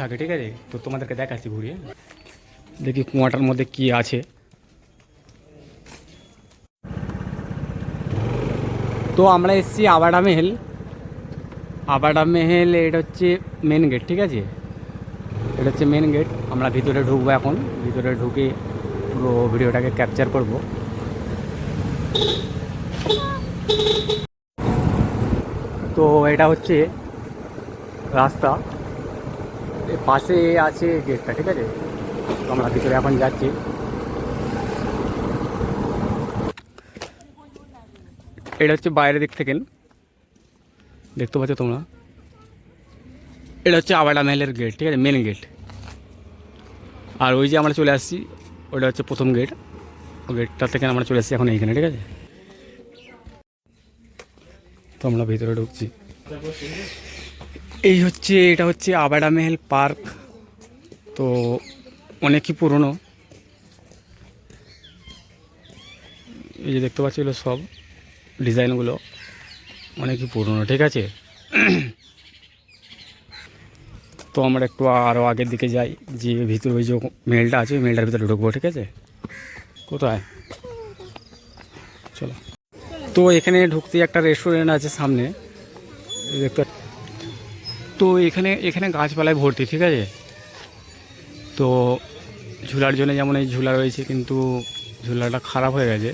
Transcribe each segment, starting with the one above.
থাকে ঠিক আছে, তো তোমাদেরকে দেখাচ্ছি ঘুরিয়ে। দেখি কুয়াটার মধ্যে কি আছে। তো আমরা এসেছি আবাডা মেহেল। আবাডা মেহেল, এটা হচ্ছে মেন গেট ঠিক আছে? এটা হচ্ছে মেন গেট আমরা ভিতরে ঢুকবো এখন। ভিতরে ঢুকে পুরো ভিডিওটাকে ক্যাপচার করব। তো এটা হচ্ছে রাস্তা। পাশে আছে গেটটা, ঠিক আছে? আমরা ভিতরে এখন যাচ্ছি। এটা হচ্ছে বাইরের দিক থেকে। দেখতে পাচ্ছ তোমরা? এটা হচ্ছে আবাডা মেহেলের গেট, ঠিক আছে? Main gate. আর ওই যে আমরা চলে আসছি ওটা হচ্ছে প্রথম গেট। গেটটা থেকে আমরা চলে আসছি এখন এইখানে, ঠিক আছে? তো আমরা ভিতরে ঢুকছি। এই হচ্ছে, এটা হচ্ছে আবাডা মেহেল পার্ক। তো অনেকই পুরনো। এই যে দেখতে পাচ্ছি সব ডিজাইনগুলো অনেকই পুরনো, ঠিক আছে? তো আমরা একটু আরও আগের দিকে যাই, যে ভিতরে ওই যে মেলটা আছে, ওই মেলটার ভিতরে ঢুকবো, ঠিক আছে? কোথায়? চলো। তো এখানে ঢুকতে একটা রেস্টুরেন্ট আছে সামনে। দেখতে তো এখানে এখানে গাছপালায় ভর্তি, ঠিক আছে? তো ঝুলার জন্য যেমন এই ঝুলা রয়েছে, কিন্তু ঝুলাটা খারাপ হয়ে গেছে,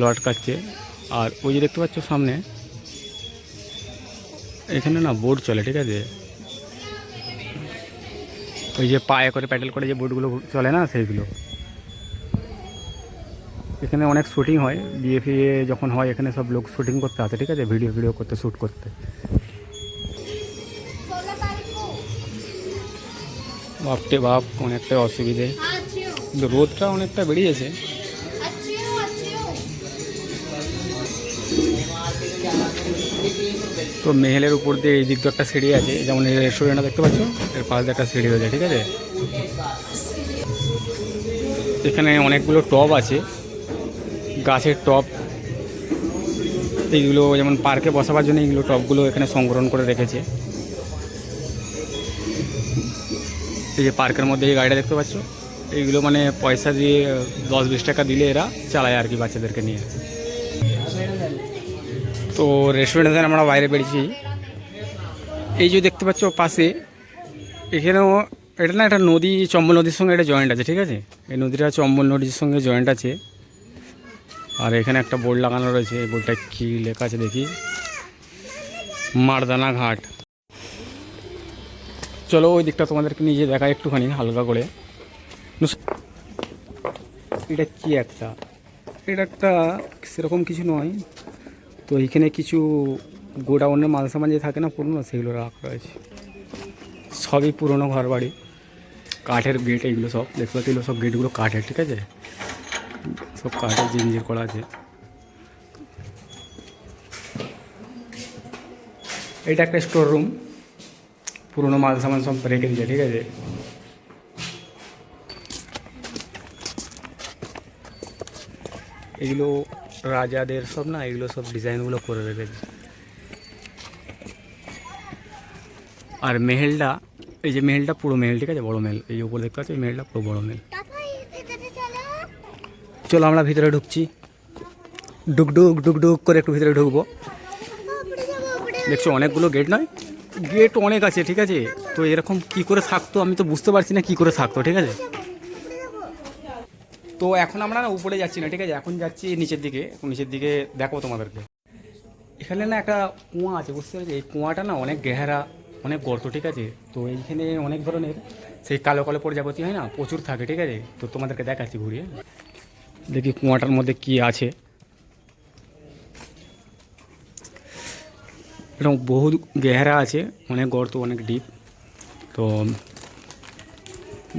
লটকাচ্ছে। আর ওই যে দেখতে পাচ্ছ সামনে, এখানে না বোর্ড চলে, ঠিক আছে? ওই যে পায়ে করে প্যাডেল করে যে বোর্ডগুলো চলে না, সেইগুলো। এখানে অনেক শুটিং হয়, বিয়ে ফিয়ে যখন হয়, এখানে সব লোক শুটিং করতে আসে, ঠিক আছে? ভিডিও ভিডিও করতে, শ্যুট করতে। বাপটে বাপ, অনেকটা অসুবিধে। কিন্তু রোদটা অনেকটা বেরিয়েছে। তো মেহেলের উপর দিয়ে এই দিক দিয়ে একটা সিঁড়ি আছে, যেমন এই রেস্টুরেন্টটা দেখতে পাচ্ছ, এর পাশ দিয়ে একটা সিঁড়ি রয়েছে, ঠিক আছে? এখানে অনেকগুলো টব আছে, গাছের টব। এইগুলো যেমন পার্কে বসাবার জন্য এইগুলো টবগুলো এখানে সংগ্রহণ করে রেখেছে। এই যে পার্কের মধ্যে এই গাড়িটা দেখতে পাচ্ছ? এইগুলো মানে পয়সা দিয়ে দশ বিশ টাকা দিলে এরা চালায় আর কি বাচ্চাদেরকে নিয়ে। তো রেস্টুরেন্টে থেকে আমরা বাইরে বেরিয়েছি। এই যে দেখতে পাচ্ছ পাশে, এখানেও এটা না একটা নদী, চম্বল নদীর সঙ্গে এটা জয়েন্ট আছে, ঠিক আছে? এই নদীটা চম্বল নদীর সঙ্গে জয়েন্ট আছে। আর এখানে একটা বোর্ড লাগানো রয়েছে, এই বোর্ডটা কী লেখা আছে দেখি? মারদানা ঘাট। চলো ওই দিকটা তোমাদেরকে নিজে দেখা একটুখানি, হালকা করে। এটা কি একটা? এটা একটা সেরকম কিছু নয়। তো এইখানে কিছু গোডাউনের মাল সামান যে থাকে না পুরনো, সেগুলো রাখা রয়েছে। সবই পুরনো ঘর বাড়ি কাঠের গেট এইগুলো সব, দেখতে পাচ্ছি সব গেটগুলো কাঠের, ঠিক আছে? সব কাঠের জিঞ্জির করা আছে। এটা একটা স্টোর রুম পুরনো মাল সামান সব রেখে দিয়েছে ঠিক আছে এগুলো রাজাদের সব না এগুলো সব ডিজাইনগুলো করে রেখেছে আর মেহেলটা এই যে মেহেলটা পুরো মেহেল ঠিক আছে বড় মেহেল এই যে উপরে দেখতে পাচ্ছি এই মেহেলটা পুরো বড় মেহেল চলো আমরা ভিতরে ঢুকছি ডুক ডুক ডুক ডুক করে একটু ভিতরে ঢুকবো দেখছ অনেকগুলো গেট নয় গেট অনেক আছে, ঠিক আছে? তো এরকম কি করে থাকতো আমি তো বুঝতে পারছি না কি করে থাকতো, ঠিক আছে? তো এখন আমরা না উপরে যাচ্ছি না, ঠিক আছে? এখন যাচ্ছি নিচের দিকে নিচের দিকে দেখো তোমাদেরকে। এখানে না একটা কুয়া আছে, বুঝতে পারছি? এই কুয়াটা না অনেক গেহারা, অনেক গর্ত, ঠিক আছে? তো এইখানে অনেক ধরনের সেই কালো কালো প্রজাপতি হয় না, প্রচুর থাকে, ঠিক আছে? তো তোমাদেরকে দেখাচ্ছি ঘুরিয়ে। দেখি কুয়াটার মধ্যে কি আছে। এরকম বহু গেহারা আছে, অনেক গর্ত, অনেক ডিপ তো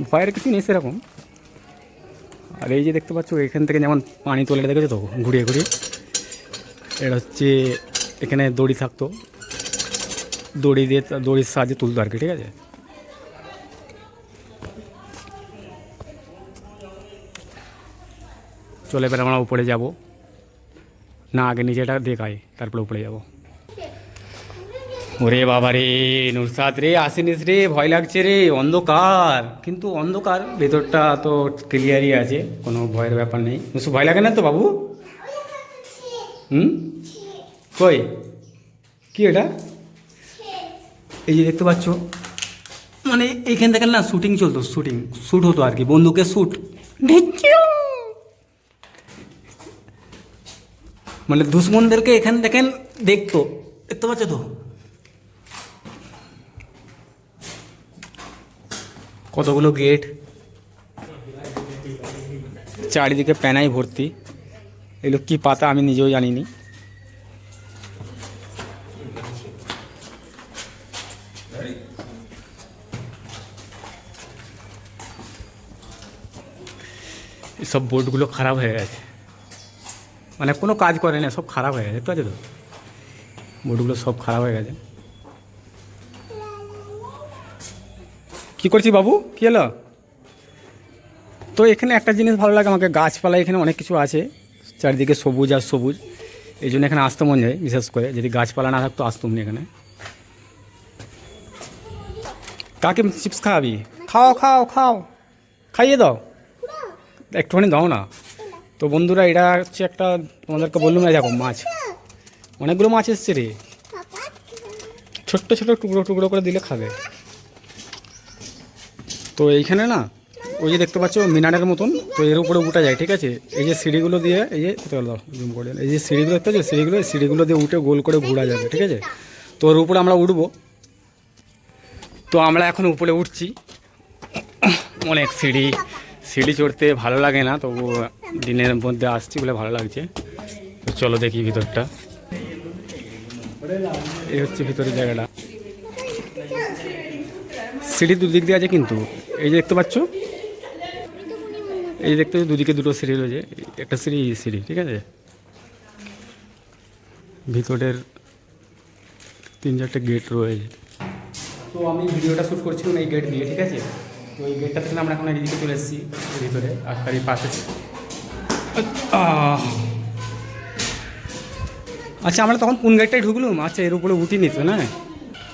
ভয়ের কিছু নেই সেরকম। আর এই যে দেখতে পাচ্ছ, এখান থেকে যেমন পানি তোলে দেখেছ তো? ঘুরিয়ে ঘুরিয়ে। এটা হচ্ছে এখানে দড়ি থাকতো। দড়ি দিয়ে, দড়ির সাহায্যে তুলতো আর কি, ঠিক আছে? চলে এবার আমরা উপরে যাব। না, আগে নিচেটা দেখাই, তারপরে উপরে যাব। ওরে বাবা রে নুরসাদ রে আসিনিস রে ভয় লাগছে রে অন্ধকার। কিন্তু অন্ধকার ভেতরটা তো ক্লিয়ারই আছে কোনো ভয়ের ব্যাপার নেই। নুসু ভয় লাগে না তো বাবু? হুম? কই? কি এটা? এই যে দেখতে পাচ্ছ মানে এইখান থেকে না শুটিং চলতো শুটিং শ্যুট হতো আর কি বন্দুকের শ্যুট মানে দুশ্মনদেরকে এখান দেখেন দেখতো। দেখতে পাচ্ছ তো? কতগুলো গেট চারিদিকে প্যানাই ভর্তি এগুলো কি পাতা আমি নিজেও জানিনি সব বোর্ডগুলো খারাপ হয়ে গেছে মানে কোনো কাজ করে না সব খারাপ হয়ে গেছে দেখতে পাচ্ছ তো বোর্ডগুলো সব খারাপ হয়ে গেছে কি করছি বাবু? কি হলো? তো এখানে একটা জিনিস ভালো লাগে, আমাকে গাছপালা এখানে অনেক কিছু আছে। চারিদিকে সবুজ আর সবুজ। এই জন্য এখানে আসতে মন যায়, বিশেষ করে। যদি গাছপালা না থাকতো আসতুম না এখানে। কাকে চিপস খাওয়াবি? খাও খাও খাও। খাইয়ে দাও। একটুখানি দাও না। তো বন্ধুরা, এটা হচ্ছে একটা, তোমাদেরকে বললাম না, দেখো, মাছ। অনেকগুলো মাছ এসছে রে। ছোট্ট ছোট টুকরো টুকরো করে দিলে খাবে। তো এইখানে না, ওই যে দেখতে পাচ্ছ মিনারের মতন, তো এর উপরে উঠা যায়, ঠিক আছে? এই যে সিঁড়িগুলো দিয়ে, এই যে জুম করে এই যে সিঁড়িগুলো দেখতে পাচ্ছ, সিঁড়িগুলো সিঁড়িগুলো দিয়ে উঠে গোল করে ঘোরা যাবে, ঠিক আছে? তো ওর উপরে আমরা উঠবো। তো আমরা এখন উপরে উঠছি। অনেক সিঁড়ি সিঁড়ি চড়তে ভালো লাগে না, তবু দিনের মধ্যে আসছি বলে ভালো লাগছে। তো চলো দেখি ভিতরটা। এই হচ্ছে ভিতরের জায়গাটা। সিঁড়ি দুদিক দিয়ে আছে কিন্তু। এই যে দেখতে পাচ্ছ? এই দেখতে দুদিকে দুটো সিঁড়ি রয়েছে। একটা সিঁড়ি, এই সিঁড়ি, ঠিক আছে? ভিতরের তিন চারটে গেট রয়েছে। তো আমি ভিডিওটা শ্যুট করছিলাম এই গেট দিয়ে, ঠিক আছে? তো এই গেটটা থেকে আমরা এখন এদিকে চলে এসেছি, ভিতরে, আর তার পাশে। আচ্ছা আমরা তখন কোন গেটটায় ঢুকলুম? আচ্ছা এর উপরে উঠিনি তো, না?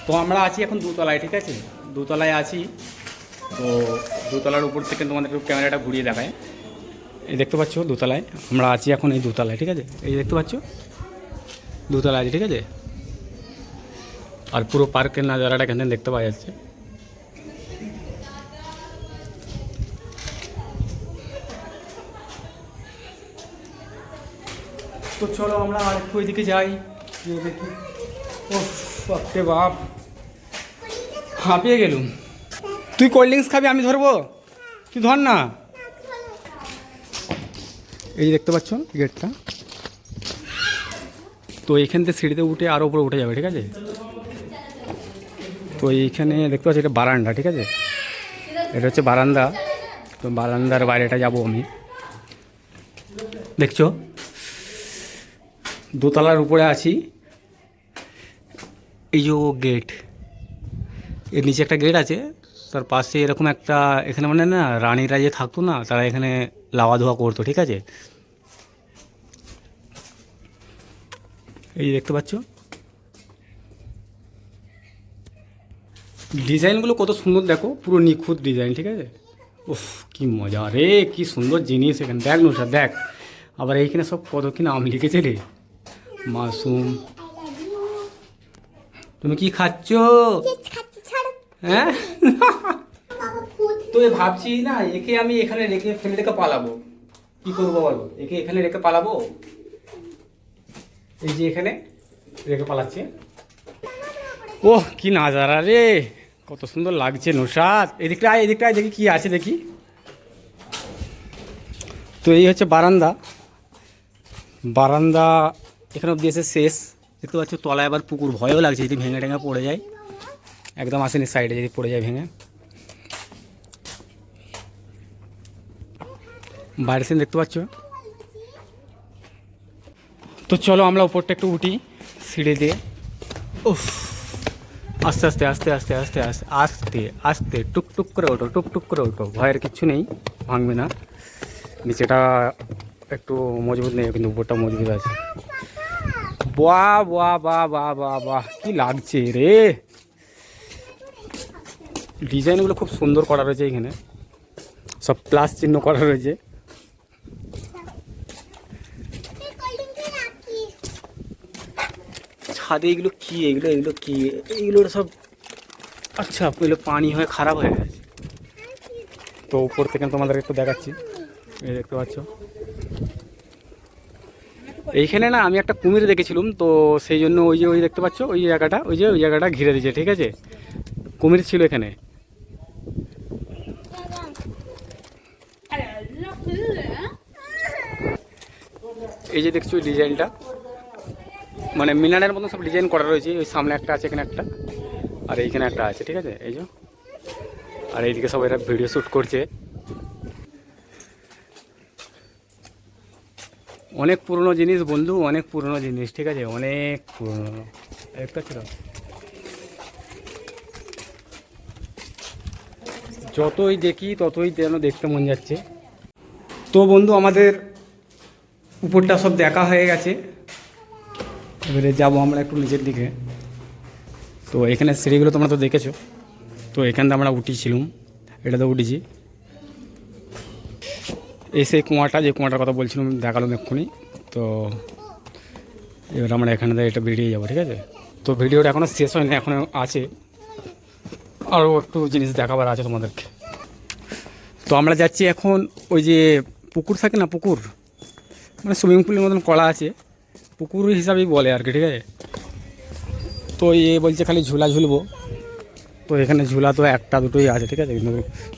তো আমরা আছি এখন দুতলায়, ঠিক আছে? দুতলায় আছি। তো দোতলার উপর থেকে তোমাদের একটু ক্যামেরাটা ঘুরিয়ে দেখায়। এই দেখতে পাচ্ছ দোতলায়? আমরা আছি এখন এই দোতলায়, ঠিক আছে? এই দেখতে পাচ্ছ? দোতলায় আছে, ঠিক আছে? আর পুরো পার্কের নাজারাটা এখান দেখতে পাওয়া যাচ্ছে। তো চলো আমরা আর একটু ওইদিকে যাই। দেখি। ও বাপ। হাঁপিয়ে গেলুম। তুই কোল্ড ড্রিঙ্কস খাবি, আমি ধরবো? তুই ধর না। এই দেখতে পাচ্ছ গেটটা? তো এইখান থেকে সিঁড়িতে উঠে আরও উপরে উঠে যাবে, ঠিক আছে? তো এইখানে দেখতে পাচ্ছি এটা বারান্দা, ঠিক আছে? এটা হচ্ছে বারান্দা। তো বারান্দার বাইরেটা যাব আমি। দেখছ? দোতলার উপরে আছি। এই যে গেটের নিচে একটা গেট আছে। তার পাশে এরকম একটা এখানে মানে না রানীরা যে থাকতো না, তারা এখানে লাওয়া ধোয়া করতো, ঠিক আছে? এই দেখতে পাচ্ছ? ডিজাইনগুলো কত সুন্দর দেখো, পুরো নিখুঁত ডিজাইন, ঠিক আছে? উফ, কি মজা রে কি সুন্দর জিনিস এখানে। দেখ নুসা দেখ। আবার এইখানে সব কত কি নাম লিখেছে রে। মাসুম। তুমি কি খাচ্ছ। হ্যাঁ? তো ভাবছি না একে আমি এখানে রেখে ফেলে রেখে পালাবো। কি করব বলো? একে এখানে রেখে পালাবো? এই যে এখানে রেখে পালাচ্ছে। ওহ কি নাজারা রে! কত সুন্দর লাগছে নোসাদ। এদিকটা আয় এদিকটা আয় দেখি কি আছে দেখি। তো এই হচ্ছে বারান্দা। বারান্দা এখানে অব্দি এসে শেষ। দেখতে পাচ্ছ তলায় আবার পুকুর ভয়ও লাগছে যদি ভেঙে টেঙে পড়ে যায়। একদম আসেনি সাইডে যদি পড়ে যায় ভেঙে বাইরে সিন দেখতে পাচ্ছ তো চলো আমরা উপরটা একটু উঠি সিঁড়ি দিয়ে উফ আস্তে আস্তে আস্তে আস্তে আস্তে আস্তে আস্তে আস্তে টুক টুক করে ওঠো টুক টুক করে ওঠো ভয়ের কিচ্ছু নেই ভাঙবে না নিচেটা একটু মজবুত নেই কিন্তু উপরটা মজবুত আছে বাহ বাহ বাহ বাহ বাহ বাহ কি লাগছে রে ডিজাইনগুলো খুব সুন্দর করা রয়েছে এখানে। সব প্লাস চিহ্ন করা রয়েছে। ছাদে এগুলো কি? এগুলো এগুলো কি? এগুলো সব আচ্ছা এগুলো পানি হয়ে খারাপ হয়ে গেছে। তো উপর থেকে তোমাদের একটু দেখাচ্ছি। এই দেখতে পাচ্ছ। এইখানে না আমি একটা কুমির দেখেছিলাম, তো সেই জন্য ওই যে, ওই দেখতে পাচ্ছ, ওই জায়গাটা, ওই যে ওই জায়গাটা ঘিরে দিয়েছে, ঠিক আছে? কুমির ছিল এখানে। এই যে দেখছ ডিজাইনটা। মানে মিনারের মতন সব ডিজাইন করা রয়েছে। ওই সামনে একটা আছে, এখানে একটা। আর এইখানে একটা আছে, ঠিক আছে? এই যে। আর এইদিকে সব এরা ভিডিও শ্যুট করছে। অনেক পুরনো জিনিস বন্ধু, অনেক পুরনো জিনিস, ঠিক আছে? অনেক পুরনো। একটা ছিল যতই দেখি, ততই যেন দেখতে মন যাচ্ছে। তো বন্ধু, আমাদের উপরটা সব দেখা হয়ে গেছে। এবারে যাব আমরা একটু নিচের দিকে। তো এখানে সিঁড়িগুলো তোমরা তো দেখেছ। তো এখান থেকে আমরা উঠেছিলাম। এটাতে উঠেছি। এই সেই কুয়াটা, যে কুয়াটার কথা বলছিলাম, দেখালাম এক্ষুনি। তো এবার আমরা এখানে এটা বেরিয়ে যাব, ঠিক আছে? তো ভিডিওটা এখনও শেষ হয়নি এখনও আছে। আরও একটু জিনিস দেখাবার আছে তোমাদেরকে। তো আমরা যাচ্ছি এখন ওই যে পুকুর থাকে না, পুকুর? মানে সুইমিং পুলের মতন কলা আছে, পুকুর হিসাবেই বলে আর কি, ঠিক আছে? তো এ বলছে খালি ঝুলা ঝুলবো। তো এখানে ঝুলা তো একটা দুটোই আছে, ঠিক আছে? কিন্তু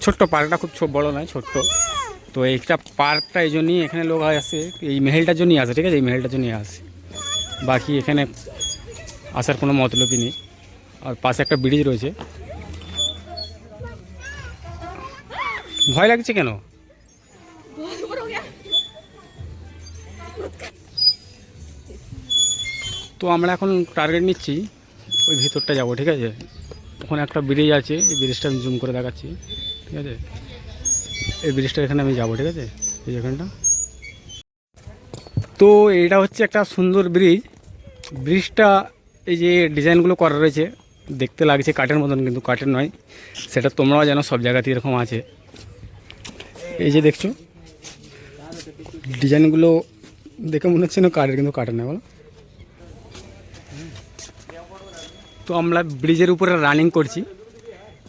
ছোট্ট পার্কটা খুব বড় নয়, ছোট্ট। তো এইটা পার্কটা এই জন্যই এখানে লোক আসে, এই মেহেলটার জন্যই আসে, ঠিক আছে? এই মেহেলটার জন্যই আসে। বাকি এখানে আসার কোনো মতলবই নেই। আর পাশে একটা ব্রিজ রয়েছে। ভয় লাগছে কেন? তো আমরা এখন টার্গেট নিচ্ছি, ওই ভেতরটা যাব, ঠিক আছে? ওখানে একটা ব্রিজ আছে, এই ব্রিজটা আমি জুম করে দেখাচ্ছি, ঠিক আছে? এই ব্রিজটা এখানে আমি যাব, ঠিক আছে? এই এখানটা। তো এটা হচ্ছে একটা সুন্দর ব্রিজ ব্রিজটা এই যে ডিজাইনগুলো করা রয়েছে, দেখতে লাগছে কাঠের মতন, কিন্তু কাঠের নয়। সেটা তোমরাও জানো, সব জায়গাতে এরকম আছে। এই যে দেখছ ডিজাইনগুলো দেখে মনে হচ্ছে না কাঠের, কিন্তু কাঠের নয়, বলো। তো আমরা ব্রিজের উপরে রানিং করছি।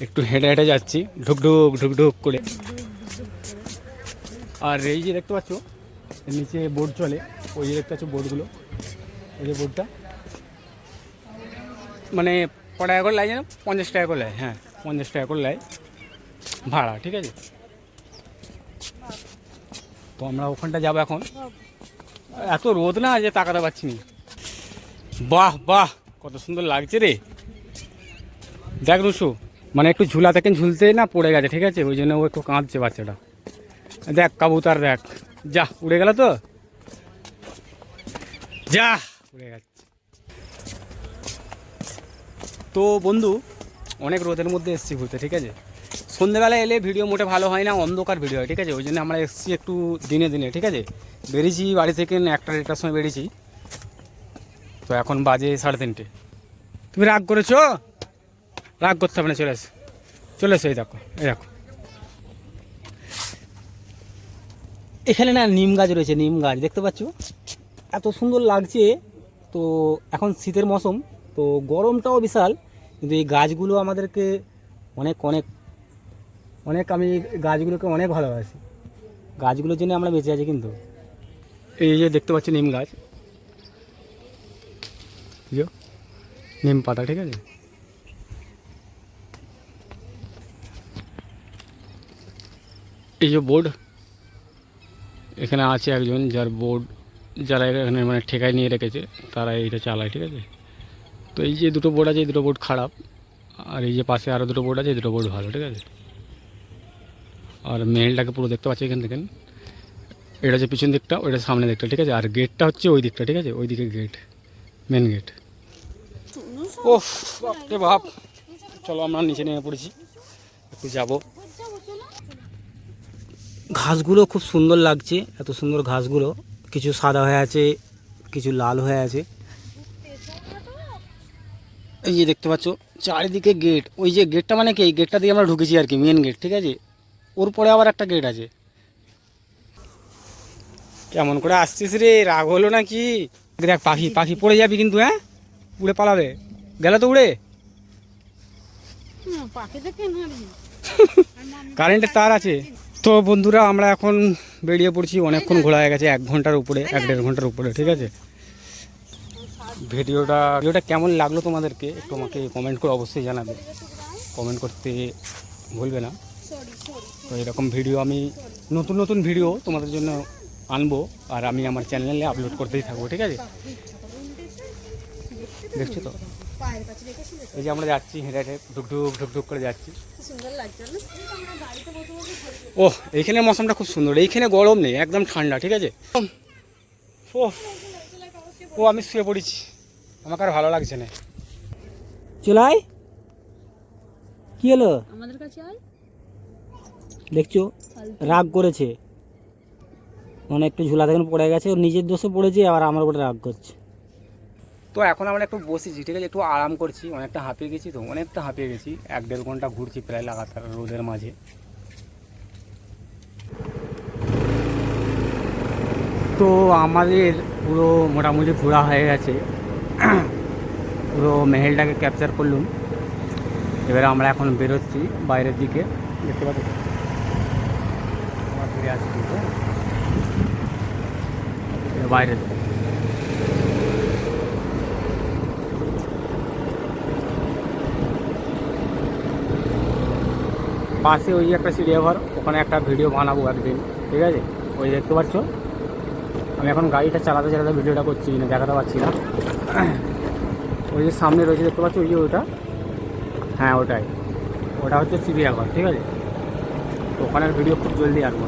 একটু হেঁটে হেঁটে যাচ্ছি। ঢুকঢুক ঢুকঢুক করে। আর এই যে দেখতে পাচ্ছ নিচে বোর্ড চলে। ওই যে দেখতে পাচ্ছ বোর্ডগুলো ওই যে বোর্ডটা মানে ক টাকা করে লাগে জানো পঞ্চাশ টাকা করে নেয় হ্যাঁ পঞ্চাশ টাকা করে নেয় ভাড়া, ঠিক আছে? তো আমরা ওখানটা যাব এখন। এত রোদ না যে তাকাতে পারছি না। বাহ বাহ! কত সুন্দর লাগছে রে। দেখ রুশু মানে একটু ঝুলা থেকে ঝুলতে না পড়ে গেছে, ঠিক আছে? ওই জন্য ও একটু কাঁদছে বাচ্চাটা। দেখ কাবুতার, দেখ। যা, উড়ে গেল তো? যা, উড়ে গেছে তো বন্ধু, অনেক রোদের মধ্যে এসছি ঘুরতে, ঠিক আছে? সন্ধ্যেবেলা এলে ভিডিও মোটে ভালো হয় না, অন্ধকার ভিডিও হয়, ঠিক আছে? ওই জন্য আমরা এসছি একটু দিনে দিনে, ঠিক আছে? বেরিয়েছি বাড়ি থেকে একটা দেড়টার সময় বেরিয়েছি। তো এখন বাজে সাড়ে তিনটে। তুমি রাগ করেছ? রাগ করতে হবে না, চলে এসো। চলে এসো, এই দেখো এই দেখো। এখানে না নিম গাছ রয়েছে, নিম গাছ, দেখতে পাচ্ছ? এত সুন্দর লাগছে, তো এখন শীতের মৌসুম, তো গরমটাও বিশাল, কিন্তু এই গাছগুলো আমাদেরকে অনেক অনেক অনেক আমি গাছগুলোকে অনেক ভালোবাসি। গাছগুলোর জন্য আমরা বেঁচে আছি কিন্তু। এই যে দেখতে পাচ্ছি নিম গাছ নিম পাতা ঠিক আছে এই যে বোর্ড এখানে আছে একজন যার বোর্ড যারা এখানে মানে ঠেকায় নিয়ে রেখেছে তারা এইটা চালায় ঠিক আছে তো এই যে দুটো বোর্ড আছে এই দুটো বোর্ড খারাপ আর এই যে পাশে আরও দুটো বোর্ড আছে এই দুটো বোর্ড ভালো ঠিক আছে আর মেলটাকে পুরো দেখতে পাচ্ছি এখান থেকে এটা হচ্ছে পিছন দিকটা ওইটা সামনে দিকটা ঠিক আছে আর গেটটা হচ্ছে ওই দিকটা ঠিক আছে ওই দিকে গেট মেন গেট ও বাপরে বাপ। চলো আমরা নিচে নেমে পড়েছি। একটু যাব। ঘাসগুলো খুব সুন্দর লাগছে, এত সুন্দর ঘাসগুলো। কিছু সাদা হয়ে আছে, কিছু লাল হয়ে আছে। এই যে দেখতে পাচ্ছ, চারিদিকে গেট। ওই যে গেটটা মানে কি, এই গেটটা দিয়ে আমরা ঢুকেছি আর কি মেন গেট ঠিক আছে? ওর পরে আবার একটা গেট আছে। কেমন করে আসছিস রে, রাগ হলো নাকি? দেখ, পাখি পাখি পড়ে যাবি কিন্তু হ্যাঁ? উড়ে পালাবে। গেল তো উড়ে। কারেন্টের তার আছে। তো বন্ধুরা আমরা এখন বেরিয়ে পড়ছি অনেকক্ষণ ঘোরা হয়ে গেছে এক ঘণ্টার উপরে এক দেড় ঘণ্টার উপরে ঠিক আছে? ভিডিওটা ভিডিওটা কেমন লাগল তোমাদেরকে? একটু আমাকে কমেন্ট করে অবশ্যই জানাবে। কমেন্ট করতে ভুলবে না। তো এরকম ভিডিও আমি নতুন নতুন ভিডিও তোমাদের জন্য আনব আর আমি আমার চ্যানেলে আপলোড করতেই থাকব ঠিক আছে? দেখছ তো? পায়ের কাছে রেখেছিল এই যে আমরা যাচ্ছি হেঁটে হেঁটে ঢুকঢুক ঢুকঢুক করে যাচ্ছি। সুন্দর লাগছে ঘুরি। ওহ এইখানে মৌসুমটা খুব সুন্দর। এইখানে গরম নেই একদম ঠান্ডা ঠিক আছে? ও ও আমি শুয়ে পড়েছি। আমাকে আর ভালো লাগছে না। চলাই কি হলো? আমাদের কাছে আয়। দেখছ? রাগ করেছে। মানে একটু ঝুলা থেকে পড়ে গেছে ওর নিজের দোষে পড়েছে আবার আমার উপরে রাগ করছে। তো এখন আমরা একটু বসেছি, ঠিক আছে? একটু আরাম করছি, অনেকটা হাঁপিয়ে গেছি তো, অনেকটা হাঁপিয়ে গেছি। এক দেড় ঘণ্টা ঘুরছি প্রায় লাগাতার রোদের মাঝে। তো আমাদের পুরো মোটামুটি ঘোরা হয়ে গেছে। পুরো মেহেলটাকে ক্যাপচার করলুম। এবারে আমরা এখন বেরোচ্ছি বাইরের দিকে। দেখতে পাচ্ছি? বাইরের দিকে। পাশে ওই একটা চিড়িয়াঘর ওখানে একটা ভিডিও বানাবো একদিন, ঠিক আছে? ওই দেখতে পাচ্ছ? আমি এখন গাড়িটা চালাতে চালাতে ভিডিওটা করছি না দেখাতে পারছি না। ওই যে সামনে রয়েছে, দেখতে পাচ্ছ? ওই যে ওটা? হ্যাঁ ওটাই। ওটা হচ্ছে চিড়িয়াঘর ঠিক আছে? তো ওখানের ভিডিও খুব জলদি আসব।